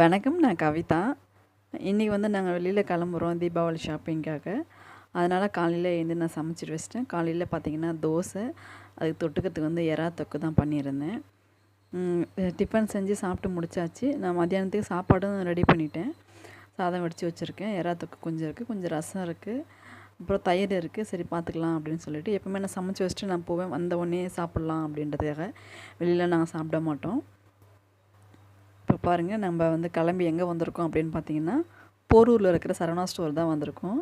வணக்கம் நான் கவிதா. இன்றைக்கி வந்து நாங்கள் வெளியில் கிளம்புறோம் தீபாவளி ஷாப்பிங்காக. அதனால் காலையில் எழுந்து நான் சமைச்சிட்டு வச்சிட்டேன். காலையில் பார்த்தீங்கன்னா தோசை அதுக்கு தொட்டுக்கிறதுக்கு வந்து எறா தொக்கு தான் பண்ணியிருந்தேன். டிஃபன் செஞ்சு சாப்பிட்டு முடிச்சாச்சு. நான் மத்தியானத்துக்கு சாப்பாடும் ரெடி பண்ணிட்டேன். சாதம் வடித்து வச்சுருக்கேன். எறா தொக்கு கொஞ்சம் இருக்குது கொஞ்சம் ரசம் இருக்குது அப்புறம் தயிர் இருக்குது சரி பார்த்துக்கலாம் அப்படின்னு சொல்லிட்டு எப்போவுமே நான் சமைச்சி வச்சுட்டு நான் போவேன். வந்த உடனே சாப்பிட்லாம் அப்படின்றதுக்காக வெளியில் நாங்கள் சாப்பிட மாட்டோம். பாருங்கள் நம்ம வந்து கிளம்பி எங்கே வந்திருக்கோம் அப்படின்னு பார்த்தீங்கன்னா போரூரில் இருக்கிற சரவணா ஸ்டோர் தான் வந்திருக்கோம்.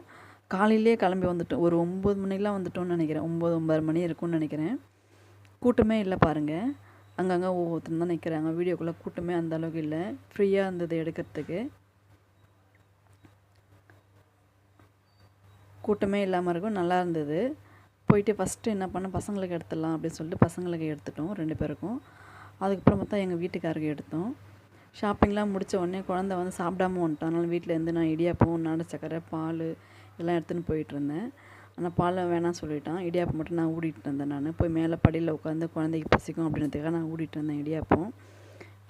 காலையிலே கிளம்பி வந்துட்டோம். ஒரு ஒம்பது மணிக்கெலாம் வந்துட்டோம்னு நினைக்கிறேன். ஒம்பது ஒம்பது மணி இருக்கும்னு நினைக்கிறேன். கூட்டமே இல்லை பாருங்கள் அங்கங்கே ஒவ்வொருத்தரும் தான் நிற்கிறாங்க வீடியோக்குள்ளே கூட்டமே அந்த அளவுக்கு இல்லை. ஃப்ரீயாக இருந்தது எடுக்கிறதுக்கு. கூட்டமே இல்லாமல் இருக்கும். நல்லா இருந்தது. போயிட்டு ஃபஸ்ட்டு என்ன பண்ண? பசங்களுக்கு எடுத்துடலாம் அப்படின்னு சொல்லிட்டு பசங்களுக்கு எடுத்துட்டோம். ரெண்டு பேருக்கும். அதுக்கப்புறம் பார்த்தா எங்கள் வீட்டுக்காரருக்கு எடுத்தோம். ஷாப்பிங்லாம் முடித்த உடனே குழந்த வந்து சாப்பிடாம வந்துட்டான் அதனால் வீட்டிலேருந்து நான் இடியாப்பம் நாடு சக்கரை பால் எல்லாம் எடுத்துன்னு போயிட்டு இருந்தேன். ஆனால் பால் வேணாம் சொல்லிட்டான். இடியாப்பம் மட்டும் நான் ஊடிட்டு இருந்தேன் நான். போய் மேலே படியில் உட்காந்து குழந்தைக்கு பசிக்கும் அப்படின்றதுக்காக நான் ஊடிட்டு இருந்தேன் இடியாப்பம்.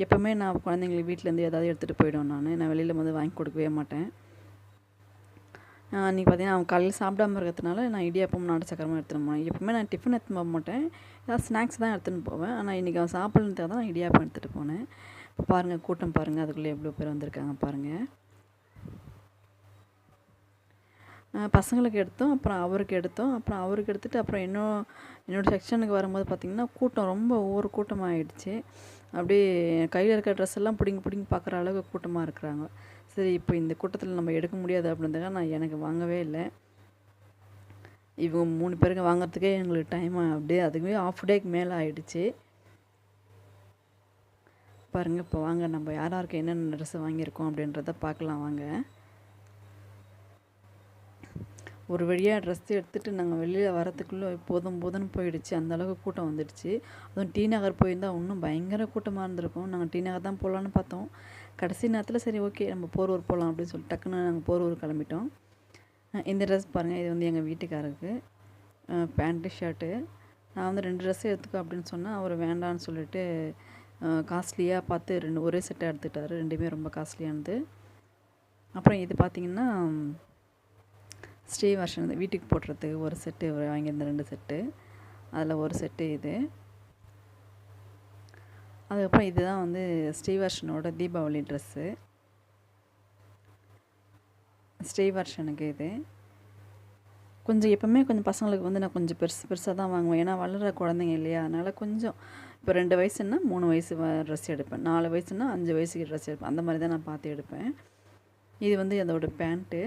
எப்போவுமே நான் குழந்தைங்களுக்கு வீட்டிலேருந்து ஏதாவது எடுத்துகிட்டு போயிடுவேன் நான். நான் வெளியில் வந்து வாங்கி கொடுக்கவே மாட்டேன். அன்றைக்கி பார்த்தீங்கன்னா அவன் காலையில் சாப்பிடாம இருக்கிறதுனால நான் இடியாப்பம் நாட்டு சக்கரமாக எடுத்துகிட்டு போனேன். எப்பவுமே நான் டிஃபன் எடுத்துன்னு போக மாட்டேன். ஏதாவது ஸ்நாக்ஸ் தான் எடுத்துன்னு போவேன். ஆனால் இன்றைக்கி அவன் சாப்பிட்றதுக்காக தான் நான் இடியாப்பம் எடுத்துகிட்டு போனேன். பாருங்கள் கூட்டம் பாருங்கள் அதுக்குள்ளே எவ்வளோ பேர் வந்திருக்காங்க பாருங்கள் பசங்களுக்கு எடுத்தோம் அப்புறம் அவருக்கு எடுத்தோம். அப்புறம் அவருக்கு எடுத்துகிட்டு அப்புறம் இன்னும் என்னோடய செக்ஷனுக்கு வரும்போது பார்த்திங்கன்னா கூட்டம் ரொம்ப ஒவ்வொரு கூட்டமாக ஆயிடுச்சு அப்படியே கையில் இருக்கிற ட்ரெஸ் எல்லாம் பிடிங்கி பிடிங்கி பார்க்குற அளவுக்கு கூட்டமாக இருக்கிறாங்க. சரி இப்போ இந்த கூட்டத்தில் நம்ம எடுக்க முடியாது அப்படின்றதுக்காக நான் எனக்கு வாங்கவே இல்லை. இவங்க மூணு பேருக்கு வாங்குறதுக்கே எங்களுக்கு டைம் அப்படியே அதுக்குமே ஆஃப் டேக்கு மேலே ஆகிடுச்சு பாருங்கள் இப்போ வாங்க நம்ம யார் யாருக்கு என்னென்ன ட்ரெஸ் வாங்கியிருக்கோம் அப்படின்றத பார்க்கலாம் வாங்க. ஒரு வழியாக ட்ரெஸ் எடுத்துகிட்டு நாங்கள் வெளியில் வரத்துக்குள்ளே போதும் போதும்னு போயிடுச்சு. அந்த அளவுக்கு கூட்டம் வந்துடுச்சு. அதுவும் டி நகர் போயிருந்தால் இன்னும் பயங்கர கூட்டமாக இருந்திருக்கும். நாங்கள் டி நகர் தான் போகலான்னு பார்த்தோம். கடைசி நேரத்தில் சரி ஓகே நம்ம போரூர் போகலாம் அப்படின்னு சொல்லிட்டு டக்குன்னு நாங்கள் போரூர் கிளம்பிட்டோம். இந்த ட்ரெஸ் பாருங்கள் இது வந்து எங்கள் வீட்டுக்காரருக்கு. பேண்ட்டு ஷர்ட்டு நான் வந்து ரெண்டு ட்ரெஸ்ஸு எடுத்துக்கோ அப்படின்னு சொன்னால் அவர் வேண்டான்னு சொல்லிட்டு காஸ்ட்லியாக பார்த்து ரெண்டு ஒரே செட்டாக எடுத்துக்கிட்டாரு. ரெண்டுமே ரொம்ப காஸ்ட்லியானது. அப்புறம் இது பார்த்திங்கன்னா ஸ்ரீ வருஷன் வீட்டுக்கு போடுறதுக்கு ஒரு செட்டு வாங்கியிருந்த ரெண்டு செட்டு அதில் ஒரு செட்டு இது. அதுக்கப்புறம் இதுதான் வந்து ஸ்ரீவர்ஷனோட தீபாவளி ட்ரெஸ்ஸு ஸ்ரீவர்ஷனுக்கு இது. கொஞ்சம் எப்போவுமே கொஞ்சம் பசங்களுக்கு வந்து நான் கொஞ்சம் பெருசு பெருசாக தான் வாங்குவேன். ஏன்னா வளர்கிற குழந்தைங்க இல்லையா? அதனால் கொஞ்சம் இப்போ ரெண்டு வயசுன்னா மூணு வயசு ட்ரெஸ் எடுப்பேன். நாலு வயசுன்னா அஞ்சு வயசுக்கு ட்ரெஸ் எடுப்பேன். அந்த மாதிரி தான் நான் பார்த்து எடுப்பேன். இது வந்து அதோட பேண்ட்டு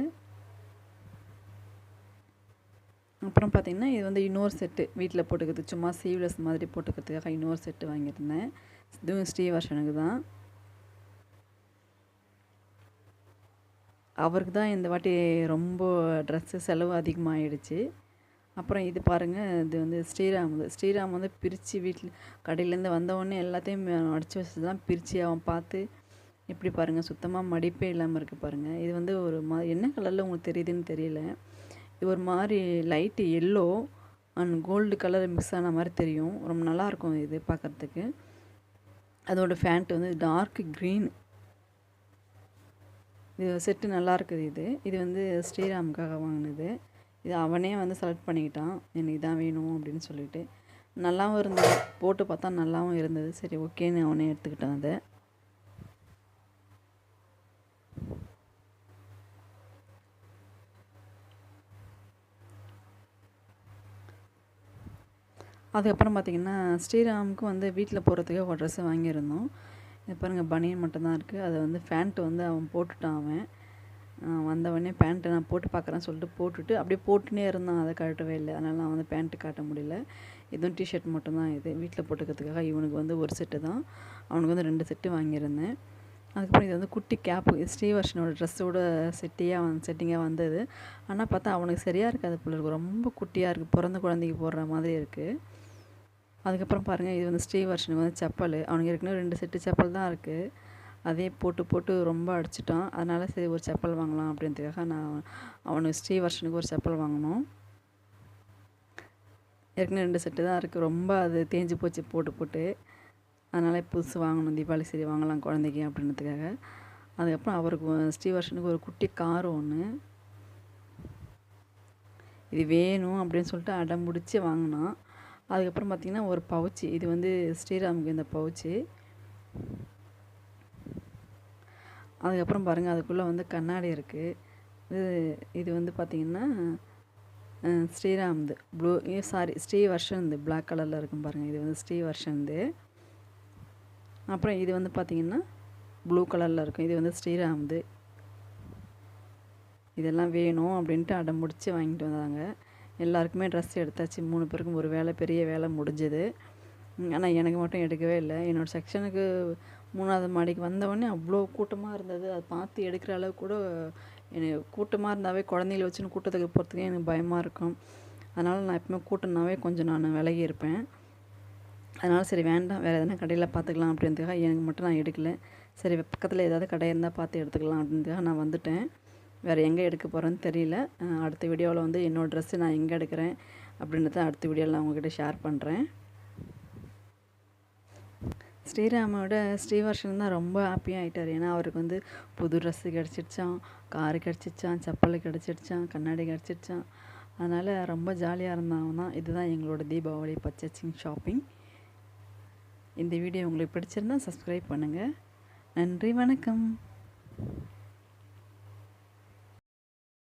அப்புறம் பார்த்திங்கன்னா இது வந்து இன்னொரு செட்டு வீட்டில் போட்டுக்கிறது. சும்மா சீவ்லெஸ் மாதிரி போட்டுக்கிறதுக்காக இன்னொரு செட்டு வாங்கியிருந்தேன். இதுவும் ஸ்ரீவர்ஷனுக்கு தான். அவருக்கு தான் இந்த வாட்டி ரொம்ப ட்ரெஸ்ஸு செலவு அதிகமாகிடுச்சு அப்புறம் இது பாருங்கள் இது வந்து ஸ்ரீராம் இது ஸ்ரீராம் வந்து பிரித்து வீட்டில் கடையிலேருந்து வந்தவொடனே எல்லாத்தையும் அடித்து வச்சு தான் பிரித்து அவன் பார்த்து இப்படி பாருங்கள் சுத்தமாக மடிப்பே இல்லாமல் இருக்குது பாருங்கள் இது வந்து ஒரு மா என்ன கலரில் உங்களுக்கு தெரியுதுன்னு தெரியல. இது ஒரு மாதிரி light yellow and gold colour mix ஆன மாதிரி தெரியும். ரொம்ப நல்லாயிருக்கும் இது பார்க்குறதுக்கு. அதோட ஃபேண்ட் வந்து டார்க் க்ரீன் இது செட்டு நல்லா இருக்குது இது. இது வந்து ஸ்ரீராமுக்காக வாங்கினது. இது அவனே வந்து செலக்ட் பண்ணிக்கிட்டான். எனக்கு இதான் வேணும் அப்படின்னு சொல்லிட்டு. நல்லாவும் இருந்தது. போட்டு பார்த்தா நல்லாவும் இருந்தது. சரி ஓகேன்னு அவனே எடுத்துக்கிட்டான் அதை. அதுக்கப்புறம் பார்த்திங்கன்னா ஸ்ரீராமுக்கு வந்து வீட்டில் போகிறதுக்கு ஒரு ட்ரெஸ்ஸு வாங்கியிருந்தோம். இது பாருங்கள் பனியன் மட்டும்தான் இருக்குது அதை வந்து ஃபேண்ட்டு வந்து அவன் போட்டுட்டான் அவன் அவன். வந்தவொடனே பேண்ட்டை நான் போட்டு பார்க்குறேன்னு சொல்லிட்டு போட்டுட்டு அப்படியே போட்டுனே இருந்தான். அதை கழட்டவே இல்லை. அதனால் நான் வந்து பேண்ட்டு காட்ட முடியல. இதுவும் டிஷர்ட் மட்டும்தான் இது. வீட்டில் போட்டுக்கிறதுக்காக இவனுக்கு வந்து ஒரு செட்டு தான். அவனுக்கு வந்து ரெண்டு செட்டு வாங்கியிருந்தேன். அதுக்கப்புறம் இது வந்து குட்டி கேப்பு ஸ்ரீவர்ஷனோட ட்ரெஸ்ஸோட செட்டியாக வந்து செட்டிங்காக வந்தது. ஆனால் பார்த்தா அவனுக்கு சரியாக இருக்காது போல இருக்கு. ரொம்ப குட்டியாக இருக்குது பிறந்த குழந்தைக்கு போடுற மாதிரி இருக்குது அதுக்கப்புறம் பாருங்கள் இது வந்து ஸ்ரீவர்ஷனுக்கு வந்து செப்பல். அவனுக்கு ஏற்கனவே ரெண்டு செட்டு செப்பல் தான் இருக்குது அதே போட்டு போட்டு ரொம்ப அடிச்சிட்டான் அதனால் சரி ஒரு செப்பல் வாங்கலாம் அப்படின்றதுக்காக நான் அவனுக்கு ஸ்ரீவர்ஷனுக்கு ஒரு செப்பல் வாங்கினோம். ஏற்கனவே ரெண்டு செட்டு தான் இருக்குது ரொம்ப அது தேஞ்சு போச்சு போட்டு போட்டு. அதனால் புதுசு வாங்கணும். தீபாவளி சரி வாங்கலாம் குழந்தைக்கு அப்படின்றதுக்காக. அதுக்கப்புறம் அவருக்கு ஸ்ரீவர்ஷனுக்கு ஒரு குட்டி கார் ஒன்று இது வேணும் அப்படின்னு சொல்லிட்டு அடம் பிடிச்சி வாங்கினான். அதுக்கப்புறம் பார்த்திங்கன்னா ஒரு பவுச்சு. இது வந்து ஸ்ரீராமுக்கு இந்த பவுச்சு. அதுக்கப்புறம் பாருங்கள் அதுக்குள்ளே வந்து கண்ணாடி இருக்குது இது இது வந்து பார்த்திங்கன்னா ஸ்ரீராம்து ப்ளூ சாரி ஸ்ரீவர்ஷன்து பிளாக் கலரில் இருக்கும் பாருங்கள் இது வந்து ஸ்ரீவர்ஷன்து அப்புறம் இது வந்து பார்த்திங்கன்னா ப்ளூ கலரில் இருக்கும் இது வந்து ஸ்ரீராம்து. இதெல்லாம் வேணும் அப்படின்ட்டு அடம் முடித்து வாங்கிட்டு வந்தாங்க. எல்லாருக்குமே ட்ரெஸ் எடுத்தாச்சு மூணு பேருக்கும் ஒரு வேலை பெரிய வேலை முடிஞ்சது. ஆனால் எனக்கு மட்டும் எடுக்கவே இல்லை. என்னோடய செக்ஷனுக்கு மூணாவது மாடிக்கு வந்தவொடனே அவ்வளோ கூட்டமாக இருந்தது. அதை பார்த்து எடுக்கிற அளவுக்கு கூட எனக்கு கூட்டமாக இருந்தாவே குழந்தைகள வச்சுன்னு கூட்டத்துக்கு போகிறதுக்கே எனக்கு பயமாக இருக்கும். அதனால் நான் எப்பவுமே கூட்டம்னாவே கொஞ்சம் நான் விலகி இருப்பேன். அதனால் சரி வேண்டாம் வேறு எதனா கடையில் பார்த்துக்கலாம் அப்படின்றதுக்காக எனக்கு மட்டும் நான் எடுக்கல. சரி பக்கத்தில் ஏதாவது கடை இருந்தால் பார்த்து எடுத்துக்கலாம் அப்படின்றதுக்காக நான் வந்துட்டேன். வேறு எங்கே எடுக்க போகிறேன்னு தெரியல. அடுத்த வீடியோவில் வந்து என்னோடய ட்ரெஸ்ஸு நான் எங்கே எடுக்கிறேன் அப்படின்றத அடுத்த வீடியோவில் நான் உங்ககிட்ட ஷேர் பண்ணுறேன் ஸ்ரீராமோட ஸ்ரீவர்ஷன் தான் ரொம்ப ஹாப்பியாக ஆகிட்டார் ஏன்னா அவருக்கு வந்து புது ட்ரெஸ்ஸு கிடச்சிடுச்சான் காரு கிடச்சிடுச்சான் செப்பல் கிடச்சிடுச்சான் கண்ணாடி கிடச்சிடுச்சான் அதனால் ரொம்ப ஜாலியாக இருந்தவன் தான். இதுதான் எங்களோட தீபாவளி பர்ச்சேசிங் ஷாப்பிங் இந்த வீடியோ உங்களுக்கு பிடிச்சிருந்தா சப்ஸ்கிரைப் பண்ணுங்கள் நன்றி வணக்கம்.